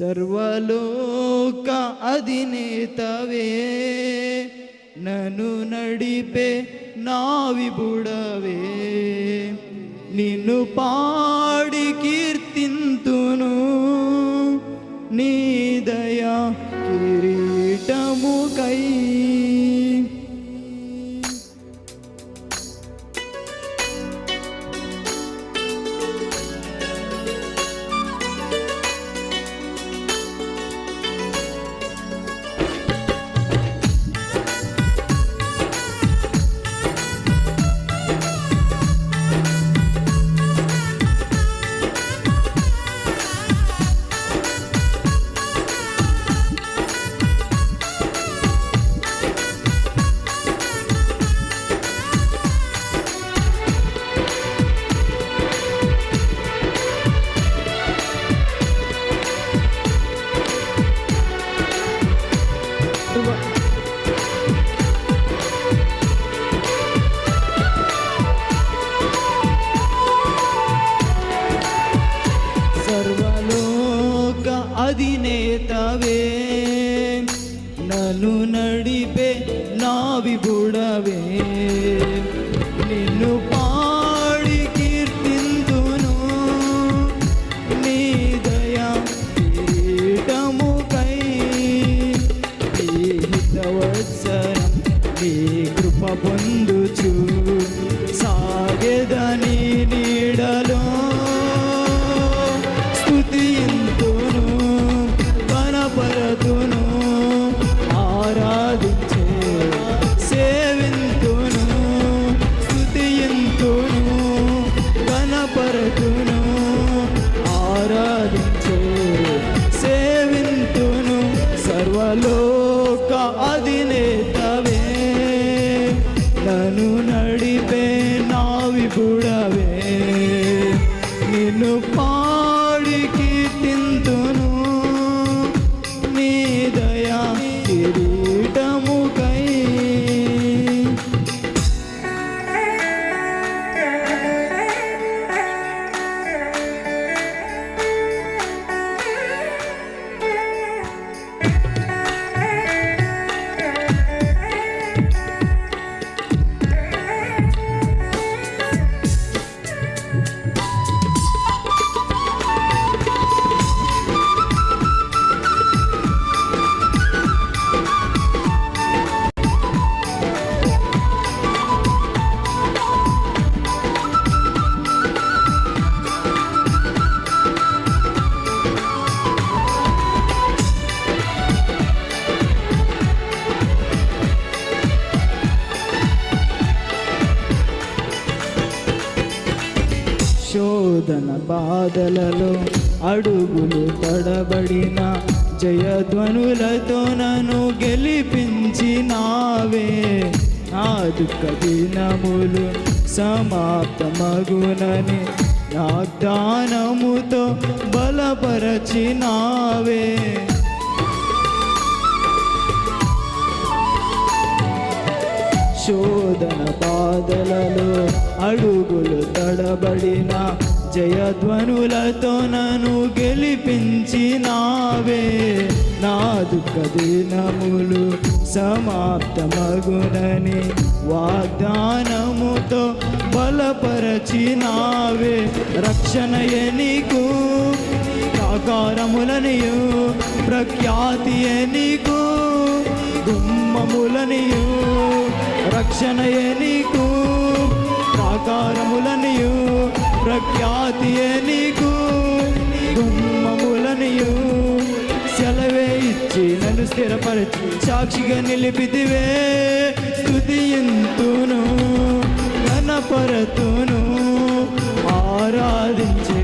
సర్వలోక అధినేతవే. నన్ను నడిపే నా విబుడవే. నిన్ను పాడి కీర్తింతును. నీ దయా కిరీటముకై సర్వలోక నన్ను నడిపే నా విబుడవే నిన్ను పాడి కీర్తిందును. నీ దయా కిరీటముకై ఈ నీ కృప పొందుచు. సా కనపరతును ఆరాధించే సేవింతును సర్వలోక శోధన బాధలలో అడుగులు తడబడిన జయధ్వనులతో నన్ను గెలిపించినావే. నా దుఃఖ దినములు సమాప్తమగునని వాగ్దానముతో బలపరచినావే. శోధన బాధలలో అడుగులు తడబడిన జయధ్వనులతో నన్ను గెలిపించినావే. నా దుఃఖ దినములు సమాప్తమగునని వాగ్దానముతో బలపరచినావే. రక్షణయే నీకు ఆకారములనియు ప్రఖ్యాతి నీకు గుమ్మములనియు రక్షణయే నీకు ప్రాకారములనియు ప్రఖ్యాతి నీకు? గుమ్మములనియు సెలవే ఇచ్చి నన్ను స్థిరపరచి సాక్షిగా నిలిపితివే. స్థుతియంతును కనపరతును ఆరాధించే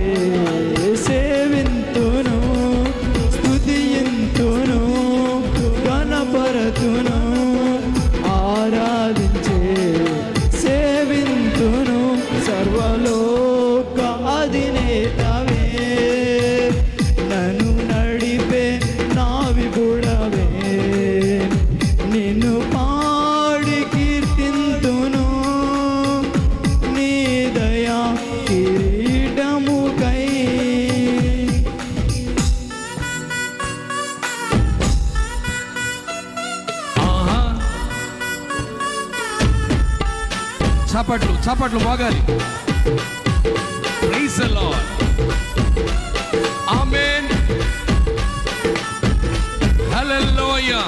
సేవి చప్పట్లు చప్పట్లు మోగాలి ప్రైజ్ లార్డ్ ఆమేన్ హల్లెలూయా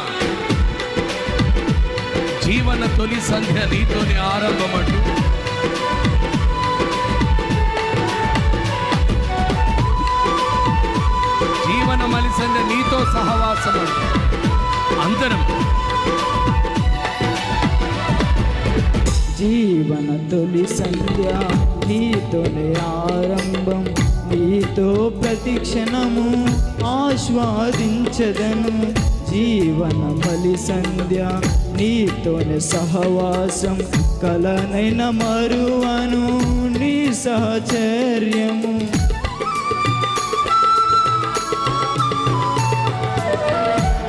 జీవన తొలి సంధ్య నీతోని ఆరంభమంటూ జీవన మలి సంధ్య నీతో సహవాసం అంటూ అందరం. జీవన తొలి సంధ్య నీతోనే ఆరంభం. నీతో ప్రతిక్షణము ఆస్వాదించదను. జీవన బలి సంధ్య నీతోనే సహవాసం. కలనైన మరువను నీ సహచర్యము.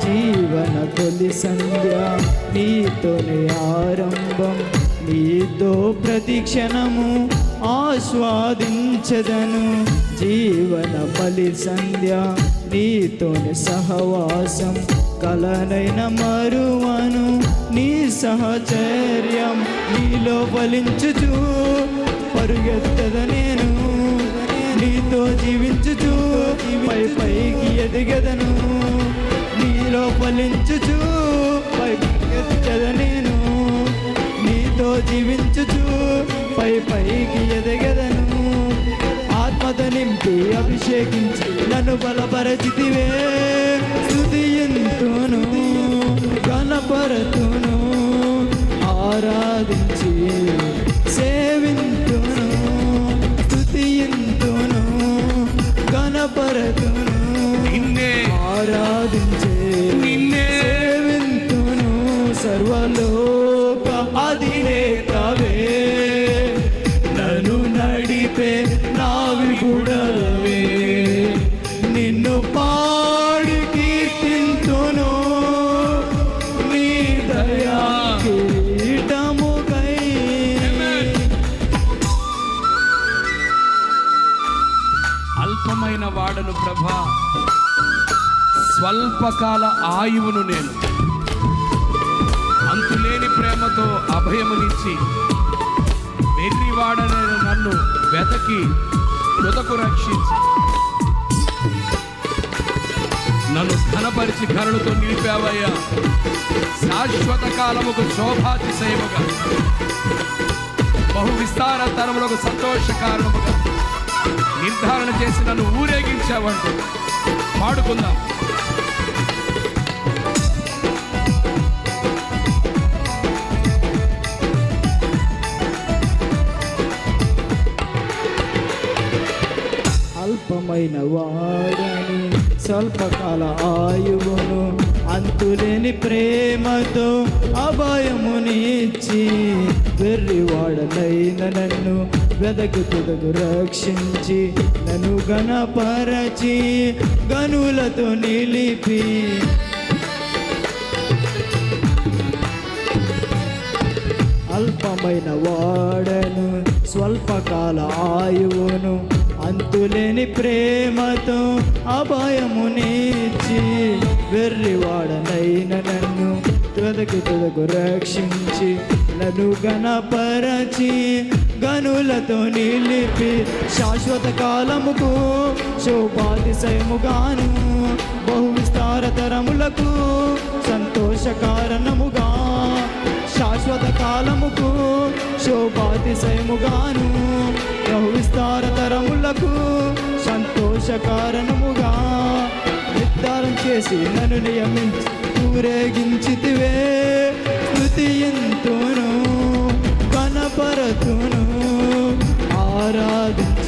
జీవన తొలి సంధ్య నీతోనే ఆరంభం. నీతో ప్రతిక్షణము ఆస్వాదించదను. జీవన బలి సంధ్య నీతోని సహవాసం. కలనైన మరువను నీ సహచర్యం నీలో ఫలించుచు. పరుగెత్తద నేను నీతో జీవించుచు. పై పైకి ఎదిగదను నీలో ఫలించుచు. ఆత్మత అభిషేకించి నన్ను బలపరచితివే. స్థుతి కనపరతును ఆరాధించి అల్పమైన వాడను ప్రభా. స్వల్పకాల ఆయువును నేను అంతులేని ప్రేమతో అభయమునిచ్చి వెర్రివాడనే నన్ను వెతకి తుదకు రక్షించి. నన్ను ఘనపరిచి కరుణతో నిలిపావయ్యా. శాశ్వత కాలముకు శోభాతిశయముగా బహు విస్తార తరములకు సంతోష కారణముగా నిర్ధారణ చేసి నన్ను ఊరేగించావంటూ పాడుకుందాం. అల్పమైన వాడని స్వల్పకాల ఆయువును అంతులేని ప్రేమతో అభయమునిచ్చి వెర్రివాడలైన నన్ను వెదకు తుదకు రక్షించి నన్ను గణపరచి గనులతో నిలిపి. అల్పమైన వాడను స్వల్పకాల ఆయువును అంతులేని ప్రేమతో అభయమునిచ్చి వెర్రివాడనైన నన్ను తుదకు తుదకు రక్షించి నన్ను గణపరచి గనులతో నిలిపి శాశ్వత కాలముకు శోభాతిశయముగాను బహు విస్తార తరములకు సంతోష కారణముగా శాశ్వత కాలముకు శోభాతిశయముగాను బహు విస్తార తరములకు సంతోష కారణముగా దారం చేసి నన్ను నియమించి. ఊరేగించితివే స్థుతి ఎంతోనూ కనపరతును ఆరాధించే.